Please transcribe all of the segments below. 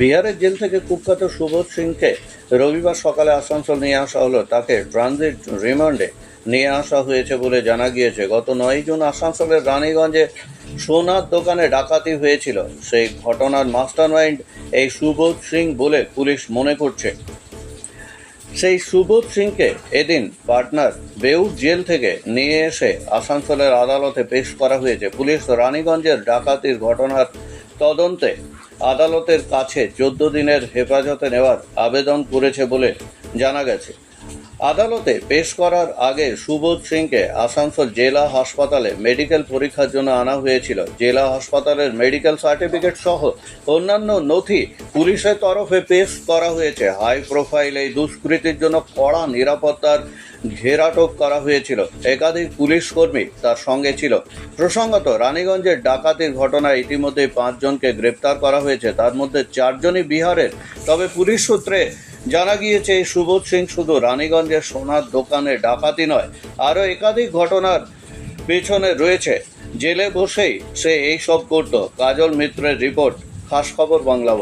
বিহারের জেল থেকে কুখ্যাত সুবোধ সিংকে রবিবার সকালে আসানসোল নিয়ে আসা হলো। তাকে ট্রানজিট রিমান্ডে নিয়ে আসা হয়েছে বলে জানা গিয়েছে। গত নয় জুন আসানসোলের রানীগঞ্জে সোনার দোকানে ডাকাতি হয়েছিল। সেই ঘটনার মাস্টারমাইন্ড এই সুবোধ সিং বলে পুলিশ মনে করছে। সেই সুবোধ সিংকে এদিন পার্টনার বেউর জেল থেকে নিয়ে এসে আসানসোলের আদালতে পেশ করা হয়েছে। পুলিশ রানীগঞ্জের ডাকাতির ঘটনার তদন্তে আদালতের কাছে চোদ্দ দিনের হেফাজতে নেওয়ার আবেদন করেছে বলে জানা গেছে। আদালতে পেশ করার আগে সুবোধ সিংকে আসানসোল জেলা হাসপাতালে মেডিকেল পরীক্ষার জন্য আনা হয়েছিল। জেলা হাসপাতালের মেডিকেল সার্টিফিকেট সহ অন্যান্য নথি পুলিশের তরফে পেশ করা হয়েছে। হাই প্রোফাইল এই দুষ্কৃতির জন্য কড়া নিরাপত্তার ঘেরাটোপ করা হয়েছিল। একাধিক পুলিশ কর্মী তার সঙ্গে ছিল। প্রসঙ্গত, রানীগঞ্জের ডাকাতির ঘটনায় ইতিমধ্যে পাঁচজনকে গ্রেপ্তার করা হয়েছে। তার মধ্যে চারজনই বিহারের। তবে পুলিশ সূত্রে জানা গিয়েছে, সুবোধ সিং শুধু রানীগঞ্জের সোনার দোকানে ডাকাতি নয়, আরও একাধিক ঘটনার পেছনে রয়েছে। জেলে বসেই সে এইসব করত। কাজল মিত্রের রিপোর্ট খাস খবর বাংলা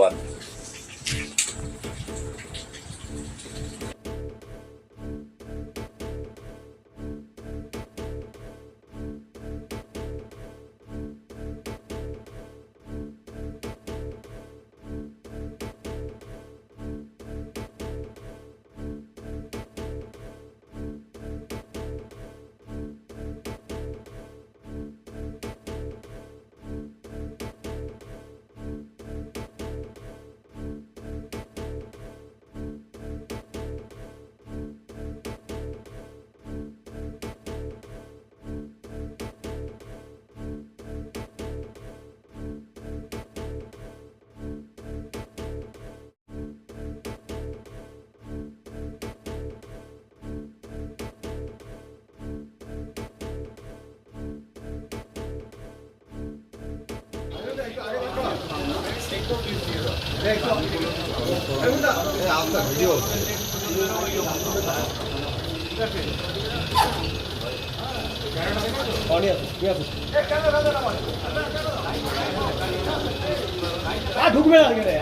ঢুকবে না এখানে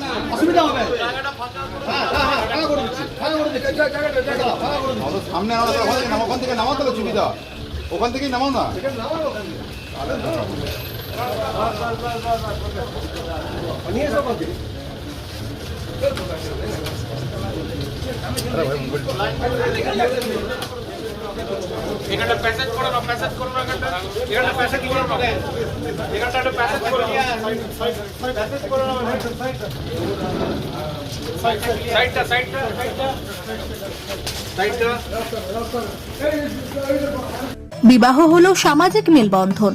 না অসুবিধা হবে হ্যাঁ হ্যাঁ হ্যাঁ সামনে ওখান থেকে নামাও তাহলে সুবিধা ওখান থেকেই নামাও না বিবাহ হলো সামাজিক মেলবন্ধন।